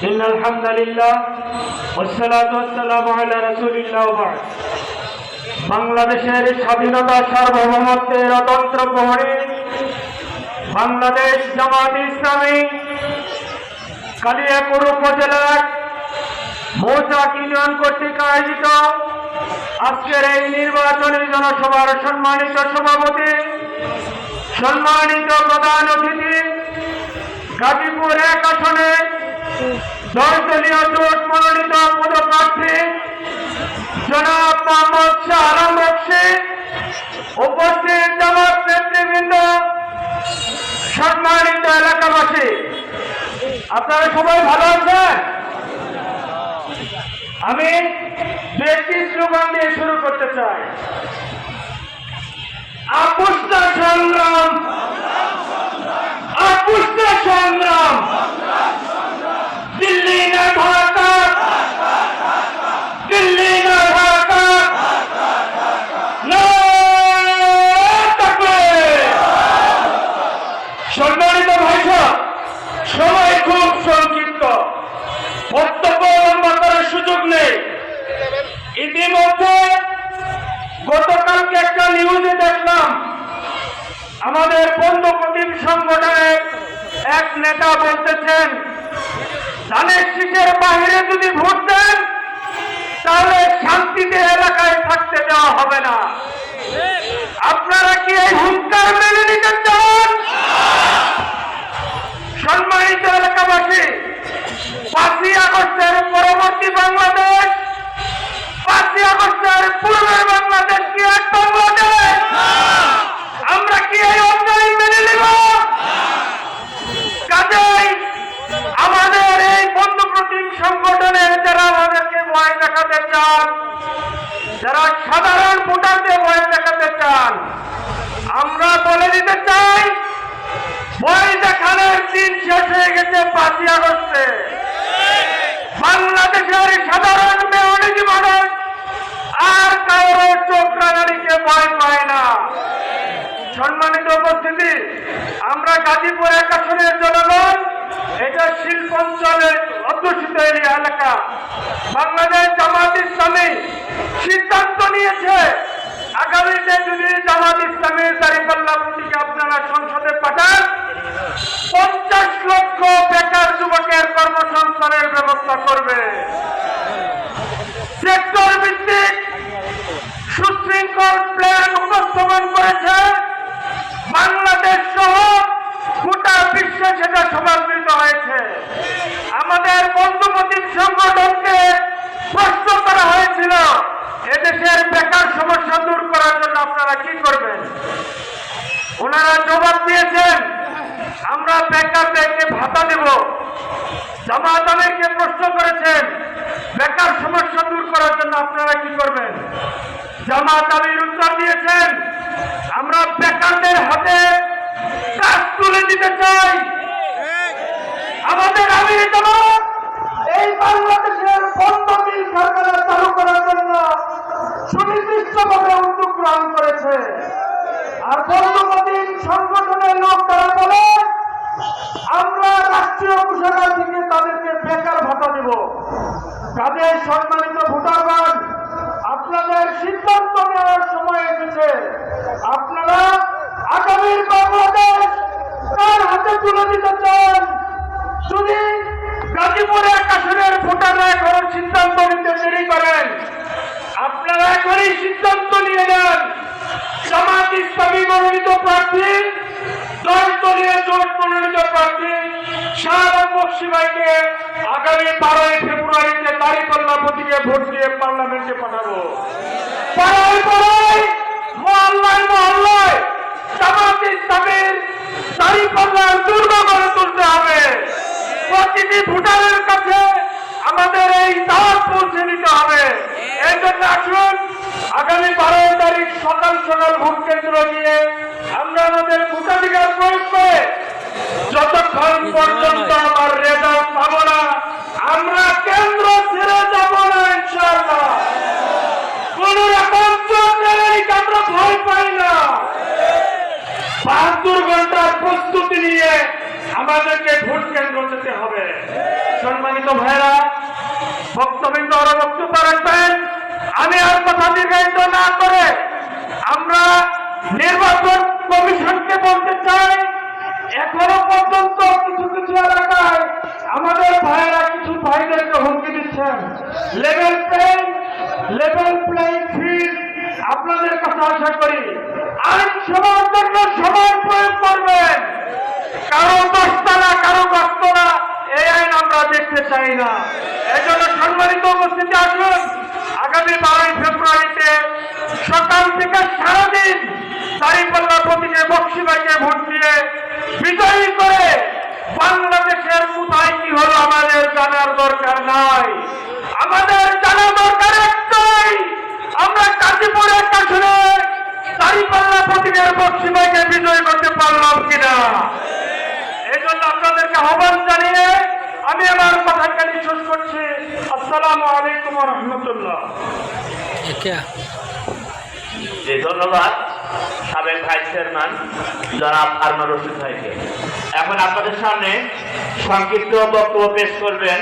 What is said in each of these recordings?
إن الحمد لله والصلاة والسلام على رسول الله وبعد বাংলাদেশের স্বাধীনতা সার্বভৌমত্বের অতন্ত্র প্রহরী বাংলাদেশ জামাত ইসলামী কালিয়াকুর উপজেলার মৌচাক ইউনিয়ন কর্তৃক আয়োজিত আজকের এই নির্বাচনী জনসভার সম্মানিত সভাপতি সম্মানিত প্রধান অতিথি গাজীপুর এক আসনে দলদলীয় জোট মনোনীত পদপ্রার্থী জনাব মোহাম্মদ শাহ আলম বক্সি উপস্থিত জামাত নেতৃবৃন্দ, সম্মানিত এলাকাবাসী। আপনারা সবাই ভালো আছেন? আমি একটি স্লোগান দিয়ে শুরু করতে চাই। আপুষ্টা সংগ্রাম আপুষ্টা সংগ্রাম দিল্লি না ঢাকা দিল্লি না ঢাকা নারায়ণ তাকবীর। সম্মানিত ভাইসা সময় খুব সংক্ষিপ্ত বক্তব্য লম্বা করার সুযোগ নেই ইতিমধ্যে গতকালকে একটা নিউজে দেখলাম আমাদের বন্ধু প্রতিম সংগঠনের এক নেতা বলতেছেন, ধানের শীষের বাহিরে যদি ভোট দেন, তাহলে শান্তিতে এলাকায় থাকতে দেওয়া হবে না। আপনারা কি এই হুঙ্কার মেনে নিতে চান? সম্মানিত এলাকাবাসী, পাঁচই আগস্টের পরবর্তী বাংলাদেশ, পাঁচই আগস্টের পূর্বের বাংলাদেশ কি এক বাংলাদেশ আমরা কি এই অন্যায় মেনে নেব কাজেই আমাদের এই বন্ধু প্রতিম সংগঠনের যারা আমাদেরকে ভয় দেখাতে চান যারা সাধারণ ভোটারদের ভয় দেখাতে চান আমরা বলে দিতে চাই ভয় দেখানোর দিন শেষ হয়ে গেছে পাঁচই আগস্টে। বাংলাদেশের সাধারণ মেয়নিক মানুষ আর কারও চোখ রাঙানিকে ভয় পায় না। সম্মানিত উপস্থিতি, আমরা গাজীপুর এক জনগণ, এটা শিল্প অঞ্চলের অধ্যুষিত এলাকা। বাংলাদেশ জামাত ইসলামী সিদ্ধান্ত নিয়েছে যদি জামাত ইসলামীর আপনারা সংসদে পাঠান, পঞ্চাশ লক্ষ বেকার যুবকের কর্মসংস্থানের ব্যবস্থা করবে। সেক্টর ভিত্তিক সুশৃঙ্খল প্ল্যান উপস্থাপন করেছে। বাংলাদেশ সহ গোটা বিশ্বে সেটা সমাদৃত হয়েছে। আমাদের বন্ধু প্রতিম সংগঠনকে প্রশ্ন করা হয়েছিল সমস্যা দূর করার জন্য আপনারা কি করবেন? ওনারা জবাব দিয়েছেন আমরা বেকারদেরকে ভাতা দেব। জামাত আমিরকে প্রশ্ন করেছেন বেকার সমস্যা দূর করার জন্য আপনারা কি করবেন? জামাত আমির উত্তর দিয়েছেন আমরা বেকারদের হাতে কাজ তুলে দিতে চাই। আমাদের আমির জামাত এই বাংলাদেশের বন্ধ মিল কারখানা চালু করার জন্য গ্রহণ করেছে। আর বন্ধুপ্রতিম সংগঠনের লোক তারা বলে, আমরা রাষ্ট্রীয় ঘোষণা থেকে তাদেরকে বেকার ভাতা দেব। কাজের সম্মানিত ভোটারগণ, আপনাদের সিদ্ধান্ত নেওয়ার সময় এসেছে। আপনারা আগামীর বাংলাদেশ কার হাতে তুলে দিতে চান। যদি গাজীপুরে আসনের ভোটাররা এখনও সিদ্ধান্ত নিতে দেরি করেন, আপনারা এখনই সিদ্ধান্ত ইসলামী মনোনীত প্রার্থী দল দলীয় জোট মনোনীত প্রার্থী শাহবাগ বক্সি ভাইকে আগামী বারোই ফেব্রুয়ারিতে দাঁড়িপাল্লা প্রতীকে ভোট দিয়ে পার্লামেন্টে পাঠাবো। পাড়ায় পাড়ায় মহল্লায় মহল্লায় জামাত ইসলামের দাঁড়িপাল্লার দুর্গ করে তুলতে হবে। প্রতিটি ভোটারের কাছে আমাদের এই দাঁত পৌঁছে দিতে হবে। এই জন্য আসুন আগামী বারো তারিখ সকাল সকাল ভোট কেন্দ্র নিয়ে আমরা আমাদের ভোটাধিকার প্রয়োগ করে যতক্ষণ পর্যন্ত আমার রেজাল্ট পাবো না আমরা কেন্দ্র ছেড়ে যাব না ইনশাআল্লাহ কোন রকম চোখ নেই আমরা ভয় পাই না বাহাত্তর ঘণ্টার প্রস্তুতি নিয়ে আমাদেরকে ভোট কেন্দ্র যেতে হবে। সম্মানিত ভাইরা বক্তবৃন্দ আরও বক্তব্য রাখবেন। আমি আর কথা দীর্ঘায়িত না করে আমরা নির্বাচন কমিশনকে বলতে চাই, এখনও পর্যন্ত কিছু কিছু এলাকায় আমাদের ভাইয়েরা কিছু ভাইদেরকে হুমকি দিচ্ছেন। Level playing level playing field, আপনাদের কথা আশা করি। আইন সবার জন্য সমান প্রয়োগ করবেন। কারও দশতলা কারও দশতলা এই আইন আমরা দেখতে চাই না। এই জন্য সম্মানিত উপস্থিতি আসুন। আগামী বারোই ফেব্রুয়ারিতে সকাল থেকে সারাদিন দাঁড়িপাল্লা প্রতীকে বক্সিবাইকে ভোট দিয়ে বিজয়ী করে বাংলাদেশের কোথায় কি হলো আমাদের জানার দরকার নাই। আমাদের জানা দরকার একটাই, আমরা কাশীপুরের কাছনে দাঁড়িপাল্লা প্রতীকের বক্সিবাইকে বিজয়ী করতে পারলাম কিনা? আপনাদেরকে আহ্বান জানিয়ে আমি আমার কথাখানি শেষ করছি। আসসালামু আলাইকুম রহমতুল্লাহ। क्या জি ধন্যবাদ সাবেক ভাইস চেয়ারম্যান জনাব আরমান রশিদ ভাইকে। এখন আপনাদের সামনে সংক্ষিপ্ত বক্তব্য পেশ করবেন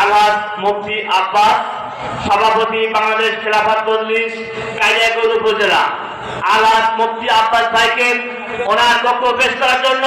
আলহাজ মুফতি আব্বাস সভাপতি বাংলাদেশ খেলাফত মজলিস কালিয়াগঞ্জ উপজেলা। আলহাজ মুফতি আব্বাস ভাইকে ওনার বক্তব্য পেশ করার জন্য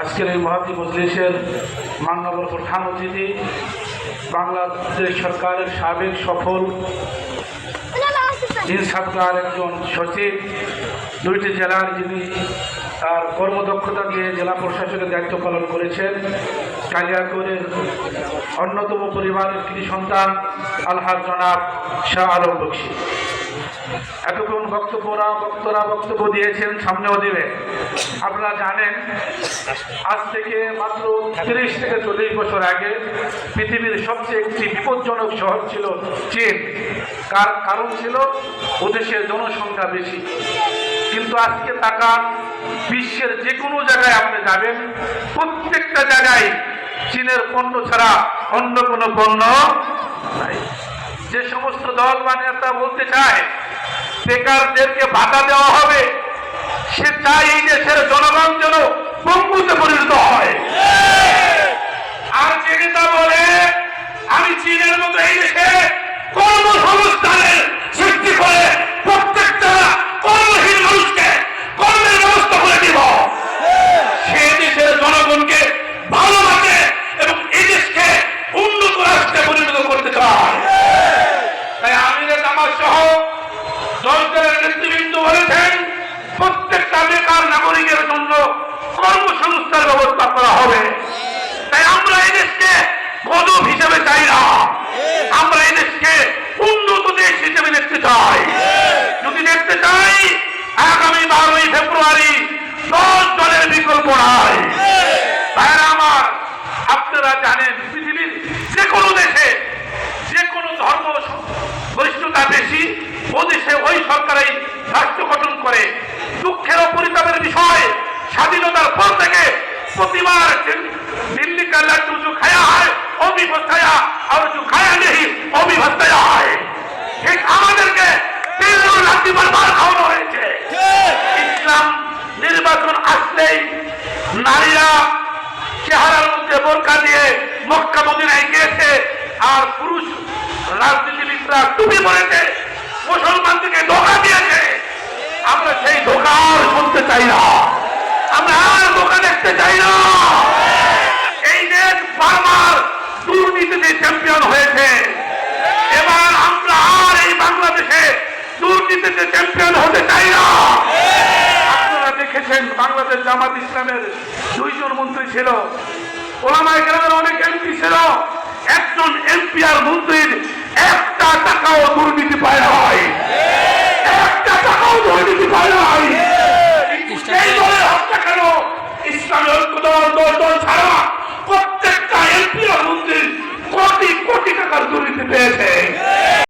আজকের এই মহাতি মজলিসের মান্যবর প্রধান অতিথি, বাংলাদেশ সরকারের সাবেক সফল ইনসাফকার একজন সচিব, দুইটি জেলার যিনি তার কর্মদক্ষতা দিয়ে জেলা প্রশাসনের দায়িত্ব পালন করেছেন। কালিয়াকৈরের অন্যতম পরিবারের কৃষি সন্তান আলহাজ জনাব শাহ আলম বক্সি। এতক্ষণ বক্তব্যরা বক্তরা বক্তব্য দিয়েছেন সামনেও দিবে আপনারা জানেন, আজ থেকে মাত্র তিরিশ থেকে চল্লিশ বছর আগে পৃথিবীর সবচেয়ে একটি বিপজ্জনক শহর ছিল চীন। কার কারণ ছিল? ওদেশের জনসংখ্যা বেশি। কিন্তু আজকে তাকান, বিশ্বের যে কোনো জায়গায় আপনি যাবেন, প্রত্যেকটা জায়গায় চীনের পণ্য ছাড়া অন্য কোনো পণ্য নাই। যে সমস্ত দল বা নেতা বলতে চায় বেকারদেরকে ভাতা দেওয়া হবে। সে চাই এই দেশের জনগণ যেন পঙ্গুতে পরিণত হয়। আর যে নেতা বলে, আমি চীনের মতো এই দেশে কর্মসংস্থানের সৃষ্টি করে প্রত্যেকটা কর্মহীন মানুষকে কর্মের ব্যবস্থা করে দিব সে দেশের জনগণকে ভালোবাসে এবং এই দেশকে উন্নত রাষ্ট্রে পরিণত করতে চায় তাই আমিরের জামাত সহ দলদের নেতৃবৃন্দ বলেছেন প্রত্যেকটা বেকার নাগরিকের জন্য কর্মসংস্থার ব্যবস্থা করা হবে। তাই আমরা এই দেশকে গদব হিসেবে চাই না। আমরা এই দেশকে উন্নত দেশ হিসেবে দেখতে চাই। যদি দেখতে চাই, আগামী বারোই ফেব্রুয়ারি দশ দলের বিকল্প নাই। ভাইরা আমার, আপনারা জানেন, পৃথিবীর যে কোনো দেশে যে কোনো ধর্ম বৈষ্ণতা বেশি, ও দেশে ওই সরকারই রাষ্ট্র গঠন করে। দুঃখের পরিতাপের বিষয় স্বাধীনতার পর থেকে প্রতিবার দিল- দিল্লি का लड्डू जो खाया है वो भी बताया और जो खाया नहीं वो भी बताया है ঠিক আমাদেরকে দিল্লির লাঠি বারবার খাওয়ানো হয়েছে ইসলাম নির্বাচন আসলেই নারীরা চেহারার মধ্যে বোরকা দিয়ে মক্কা মদিনায় গিয়েছে আর পুরুষ রাজনীতিবিদরা টুপি পড়েছে মুসলমানদেরকে ধোকা দিয়েছে আমরা সেই ধোকা আর শুনতে চাই না আমরা আর ধোকা দেখতে চাই জামাত ইসলামের দুইজন মন্ত্রী ছিল। ওলামায় গ্রামের অনেক এমপি ছিল। একজন এমপি আর মন্ত্রীর একটা টাকাও দুর্নীতি পায় হয় একটা টাকাও দুর্নীতি পায় হয় কিন্তু সেই দলের হত্যা কেন? ইসলামী ঐক্য দল দল দল ছাড়া প্রত্যেকটা এমপি আর মন্ত্রীর কোটি কোটি কোটি টাকার দুর্নীতি পেয়েছে।